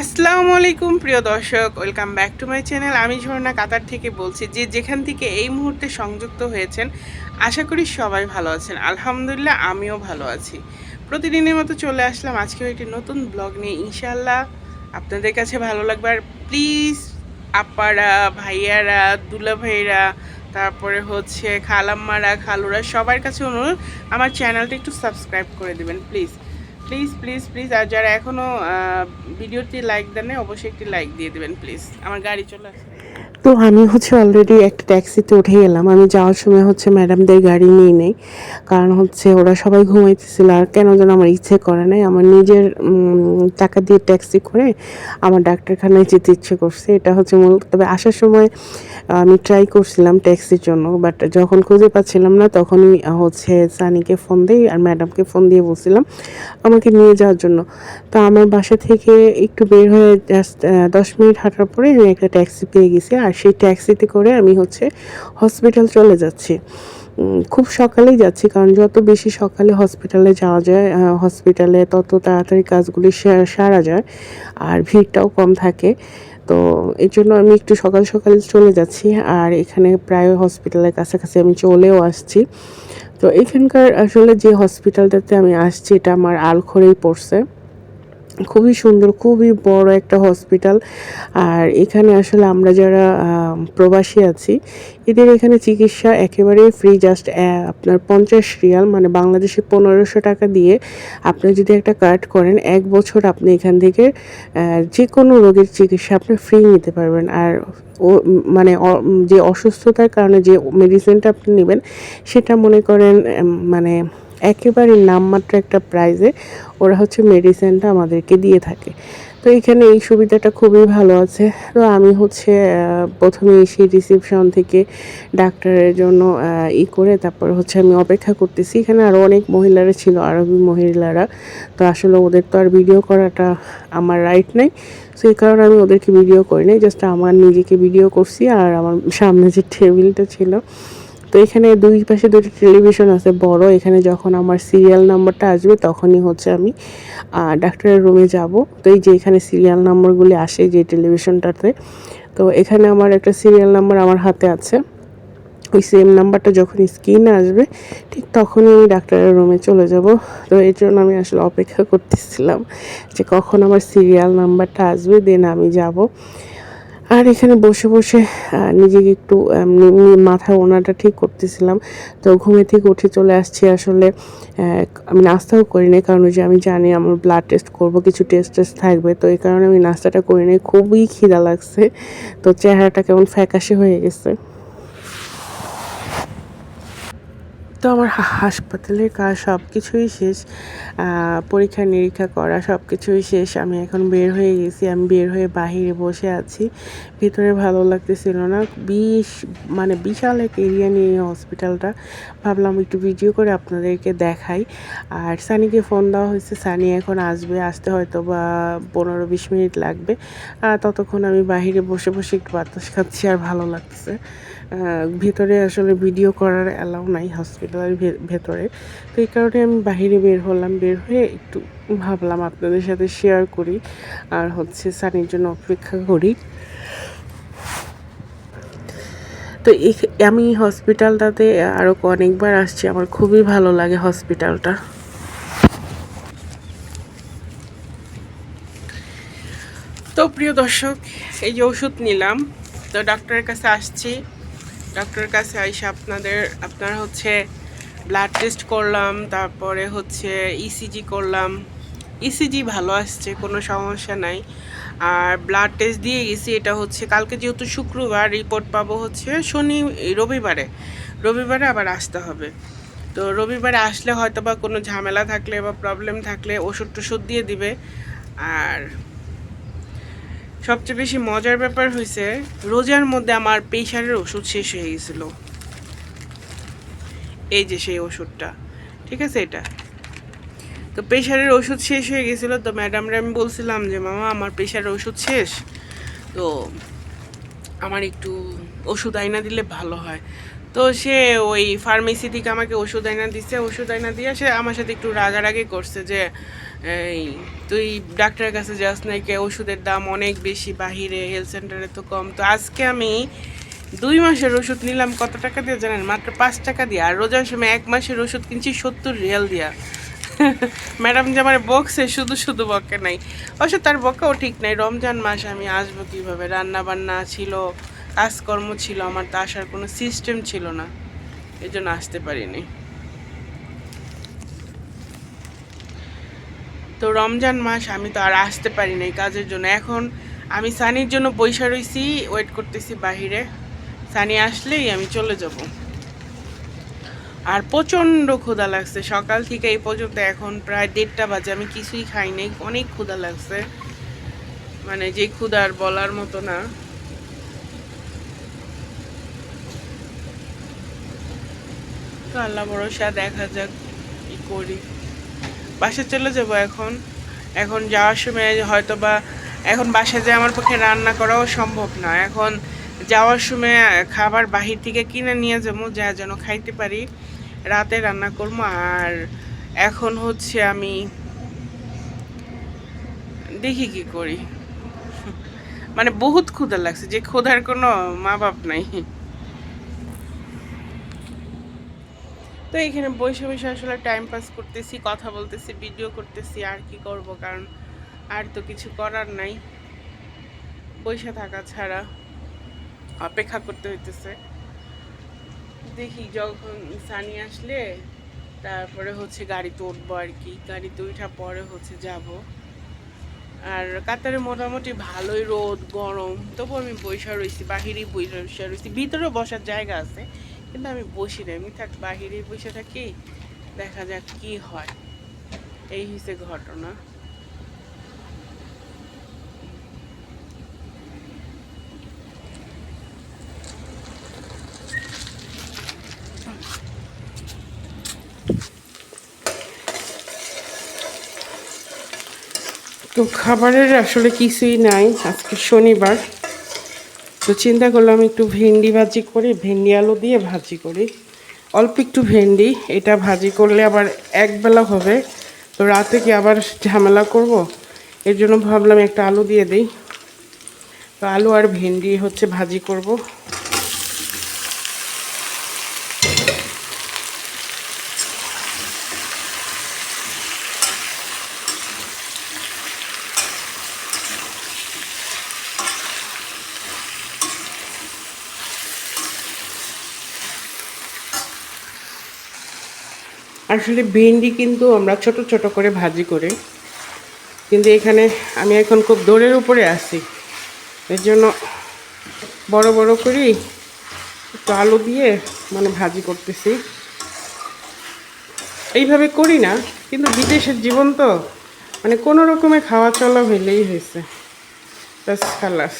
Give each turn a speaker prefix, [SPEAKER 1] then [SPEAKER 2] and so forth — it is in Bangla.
[SPEAKER 1] আসসালামু আলাইকুম, প্রিয় দর্শক। Welcome back to my channel. আমি ঝর্ণা কাতার থেকে বলছি যে যেখান থেকে এই মুহূর্তে সংযুক্ত হয়েছেন, আশা করি সবাই ভালো আছেন। আলহামদুলিল্লাহ, আমিও ভালো আছি। প্রতিদিনের মতো চলে আসলাম আজকেও একটি নতুন ব্লগ নিয়ে। ইনশাল্লাহ আপনাদের কাছে ভালো লাগবে। আর প্লিজ, আপারা, ভাইয়ারা দুলা ভাইয়েরা তারপরে হচ্ছে খালাম্মারা, খালুরা, সবার কাছে অনুরোধ, আমার চ্যানেলটা একটু সাবস্ক্রাইব করে দেবেন, প্লিজ। প্লিজ প্লিজ প্লিজ আর যারা এখনও ভিডিওটি লাইক দেন অবশ্যই একটি লাইক দিয়ে দেবেন প্লিজ আমার গাড়ি চলে আসছে
[SPEAKER 2] তো আমি হচ্ছে অলরেডি একটা ট্যাক্সিতে উঠে গেলাম। আমি যাওয়ার সময় হচ্ছে ম্যাডামদের গাড়ি নিয়ে নেই। কারণ হচ্ছে ওরা সবাই ঘুমাইতেছিল আর কেন যেন আমার ইচ্ছে করে নাই। আমার নিজের টাকা দিয়ে ট্যাক্সি করে আমার ডাক্তারখানায় যেতে ইচ্ছে করছে। এটা হচ্ছে মূল, তবে আসার সময় আমি ট্রাই করছিলাম ট্যাক্সির জন্য বাট যখন খুঁজে পাচ্ছিলাম না, তখনই হচ্ছে সানিকে ফোন দিই আর ম্যাডামকে ফোন দিয়ে বলছিলাম আমাকে নিয়ে যাওয়ার জন্য। তো আমার বাসা থেকে একটু বের হয়ে জাস্ট দশ মিনিট হাঁটার পরে আমি একটা ট্যাক্সি পেয়ে গেছি। আর সেই ট্যাক্সিতে করে আমি হচ্ছে হসপিটাল চলে যাচ্ছি। খুব সকালেই যাচ্ছি, কারণ যত বেশি সকালে হসপিটালে যাওয়া যায় হসপিটালে তত তাড়াতাড়ি কাজগুলি সারা যায়, আর ভিড়টাও কম থাকে। তো এই জন্য আমি একটু সকাল সকাল চলে যাচ্ছি, আর এখানে প্রায় হসপিটালের কাছাকাছি আমি চলেও আসছি। তো এখানকার আসলে যে হসপিটালটাতে আমি আসছি, এটা আমার আলখরেই পড়ছে। খুবই সুন্দর, খুবই বড় একটা হসপিটাল আর এখানে আসলে আমরা যারা প্রবাসী আছি, এদের এখানে চিকিৎসা একেবারেই ফ্রি জাস্ট আপনার পঞ্চাশ রিয়াল মানে বাংলাদেশে পনেরোশো টাকা দিয়ে আপনি যদি একটা কার্ড করেন, এক বছর আপনি এখান থেকে যে কোনো রোগের চিকিৎসা আপনি ফ্রি নিতে পারবেন। আর ও মানে যে অসুস্থতার কারণে যে মেডিসিনটা আপনি নেবেন, সেটা মনে করেন মানে একেবারে নামমাত্র একটা প্রাইজে ওরা হচ্ছে মেডিসিনটা আমাদেরকে দিয়ে থাকে। তো এখানে এই সুবিধাটা খুবই ভালো আছে। তো আমি হচ্ছে প্রথমে এসে রিসেপশন থেকে ডাক্তারের জন্য ই করে তারপর হচ্ছে আমি অপেক্ষা করতেছি। এখানে আরও অনেক মহিলারা ছিল, আরবি মহিলারা। তো আসলে ওদের তো আর ভিডিও করাটা আমার রাইট নেই। সো এই কারণে আমি ওদেরকে ভিডিও করি নাই জাস্ট আমার নিজেকে ভিডিও করছি আর আমার সামনে যে টেবিলটা ছিল তো এখানে দুই পাশে দুটি টেলিভিশন আছে, বড়। এখানে যখন আমার সিরিয়াল নাম্বারটা আসবে, তখনই হচ্ছে আমি ডাক্তারের রুমে যাব। তো এই যে এখানে সিরিয়াল নাম্বারগুলি আসে যে টেলিভিশনটাতে তো এখানে আমার একটা সিরিয়াল নাম্বার আমার হাতে আছে। ওই সেম নাম্বারটা যখন স্ক্রিনে আসবে, ঠিক তখনই আমি ডাক্তারের রুমে চলে যাব। তো এর জন্য আমি আসলে অপেক্ষা করতেছিলাম যে কখন আমার সিরিয়াল নাম্বারটা আসবে দেন আমি যাব। আর এখানে বসে বসে নিজেকে একটু মাথার ওনাটা ঠিক করতেছিলাম। তো ঘুমে থেকে উঠে চলে আসছি আসলে আমি নাস্তাও করি নাই কারণ যে আমি জানি আমার ব্লাড টেস্ট করব, কিছু টেস্ট টেস্ট থাকবে। তো এই কারণে আমি নাস্তাটা করি নাই, খুবই খিদা লাগছে। তো চেহারাটা কেমন ফ্যাকাশে হয়ে গেছে। তো আমার হাসপাতালের কাজ সব কিছুই শেষ পরীক্ষা নিরীক্ষা করা সব কিছুই শেষ। আমি এখন বের হয়ে গেছি, আমি বের হয়ে বাহিরে বসে আছি। ভিতরে ভালো লাগতেছিল না, বিশ মানে বিশাল এক এরিয়া নিয়ে এই হসপিটালটা ভাবলাম একটু ভিডিও করে আপনাদেরকে দেখাই। আর সানিকে ফোন দেওয়া হয়েছে, সানি এখন আসবে, আসতে হয়তো বা পনেরো বিশ মিনিট লাগবে। ততক্ষণ আমি বাহিরে বসে বসে একটু বাতাস খাচ্ছি আর ভালো লাগতেছে। ভিতরে আসলে ভিডিও করার অ্যালাউ নাই হসপিটালের ভেতরে। তো এই কারণে আমি বাহিরে বের হলাম, বের হয়ে একটু ভাবলাম আপনাদের সাথে শেয়ার করি আর হচ্ছে সানির জন্য অপেক্ষা করি। তো আমি হসপিটালটাতে আরও অনেকবার আসছি, আমার খুবই ভালো লাগে হসপিটালটা
[SPEAKER 1] তো প্রিয় দর্শক, এই যে ওষুধ নিলাম, তো ডাক্তারের কাছে আসছি। ডক্টরের কাছে আইসা আপনাদের, আপনার হচ্ছে ব্লাড টেস্ট করলাম, তারপরে হচ্ছে ইসিজি করলাম। ইসিজি ভালো আসছে, কোনো সমস্যা নাই। আর ব্লাড টেস্ট দিয়ে গেছি, এটা হচ্ছে কালকে যেহেতু শুক্রবার রিপোর্ট পাবো হচ্ছে শনি, রবিবারে। রবিবারে আবার আসতে হবে। তো রবিবারে আসলে হয়তো বা কোনো ঝামেলা থাকলে বা প্রবলেম থাকলে ওষুধ টষুধ দিয়ে দিবে। আর সবচেয়ে বেশি মজার ব্যাপার হয়েছে রোজার মধ্যে আমার প্রেশারের ওষুধ শেষ হয়ে গেছিল। এই যে সেই ওষুধটা, ঠিক আছে এটা? তো প্রেশারের ওষুধ শেষ হয়ে গেছিল, তো ম্যাডামরা আমি বলছিলাম যে, মামা, আমার প্রেশারের ওষুধ শেষ, তো আমার একটু ওষুধ আইনা দিলে ভালো হয়। তো সে ওই ফার্মেসি থেকে আমাকে ওষুধ আইনা দিচ্ছে ওষুধ আইনা দিয়ে সে আমার সাথে একটু রাগারাগি করছে যে, এই, তুই ডাক্তারের কাছে যাস না কে? ওষুধের দাম অনেক বেশি, বাহিরে হেলথ সেন্টারে তো কম। তো আজকে আমি দুই মাসের ওষুধ নিলাম, কত টাকা দিয়ে জানেন? মাত্র পাঁচ টাকা দিয়ে। আর রোজার সময় এক মাসের ওষুধ কিনছি সত্তর রিয়াল দিয়া। ম্যাডাম যে আমার বকছে, শুধু শুধু বকে নাই। অবশ্য তার বকাও ঠিক নাই। রমজান মাস আমি আসব কীভাবে? রান্না বান্না ছিল কাজকর্ম ছিল আমার, তো আসার কোনো সিস্টেম ছিল না। এই জন্য আসতে পারিনি। তো রমজান মাস আমি তো আর আসতে পারি নাই কাজের জন্য। এখন আমি সানির জন্য পয়সা রইছি ওয়েট করতেছি বাহিরে। সানি আসলেই আমি চলে যাব। আর প্রচণ্ড ক্ষুধা লাগছে। সকাল থেকে এই পর্যন্ত এখন প্রায় দেড়টা বাজে, আমি কিছুই খাই নাই। অনেক ক্ষুধা লাগছে। মানে যে ক্ষুধার বলার মতো না। তো আল্লাহ ভরসা, দেখা যাক কি করি। বাসা চলে যাব এখন। এখন যাওয়ার সময় হয়তো বা এখন বাসায় যে আমার পক্ষে রান্না করাও সম্ভব না। এখন যাওয়ার সময় খাবার বাহির থেকে কিনে নিয়ে যাব, যা যেন খাইতে পারি। রাতে রান্না করব আর এখন হচ্ছে আমি দেখি কি করি। মানে বহুত ক্ষুধা লাগছে, যে ক্ষুধার কোনো মা বাপ নাই। তো এখানে বসে বসে আসলে টাইম পাস করতেছি, কথা বলতেছি ভিডিও করতেছি, আর কি করব? কারণ আর তো কিছু করার নাই। বসে থাকা ছাড়া অপেক্ষা করতে হইতেছে। দেখি যখন সানি আসলে, তারপরে হচ্ছে গাড়িতে উঠবো আর কি। গাড়িতে উঠা পরে হচ্ছে যাব। আর কাতারে মোটামুটি ভালোই রোদ, গরম তবু আমি বৈশা রয়েছি বাহিরেই বৈশা রয়েছি ভিতরেও বসার জায়গা আছে। কিন্তু আমি বসি না। আমি থাক, বাহিরে বসে থাকি, দেখা যাক কি হয়। এই হচ্ছে ঘটনা। তো খাবারের আসলে কিছুই নাই। আজকে শনিবার। তো চিন্তা করলাম একটু ভেন্ডি ভাজি করি, ভেন্ডি আলু দিয়ে ভাজি করি। অল্প একটু ভেন্ডি, এটা ভাজি করলে আবার একবেলা হবে। তো রাতে কি আবার ঝামেলা করব? এর জন্য ভাবলাম একটা আলু দিয়ে দিই। তো আলু আর ভেন্ডি হচ্ছে ভাজি করব। আসলে ভেন্ডি কিন্তু আমরা ছোট ছোট করে ভাজি করি। কিন্তু এখানে আমি এখন খুব দৌড়ের উপরে আছি। এর জন্য বড় বড় করি, একটু আলু দিয়ে মানে ভাজি করতেছি। এইভাবে করি না, কিন্তু বিদেশের জীবন তো মানে কোনো রকমে খাওয়া চলা হইলেই হয়েছে। ব্যাস, খালাস।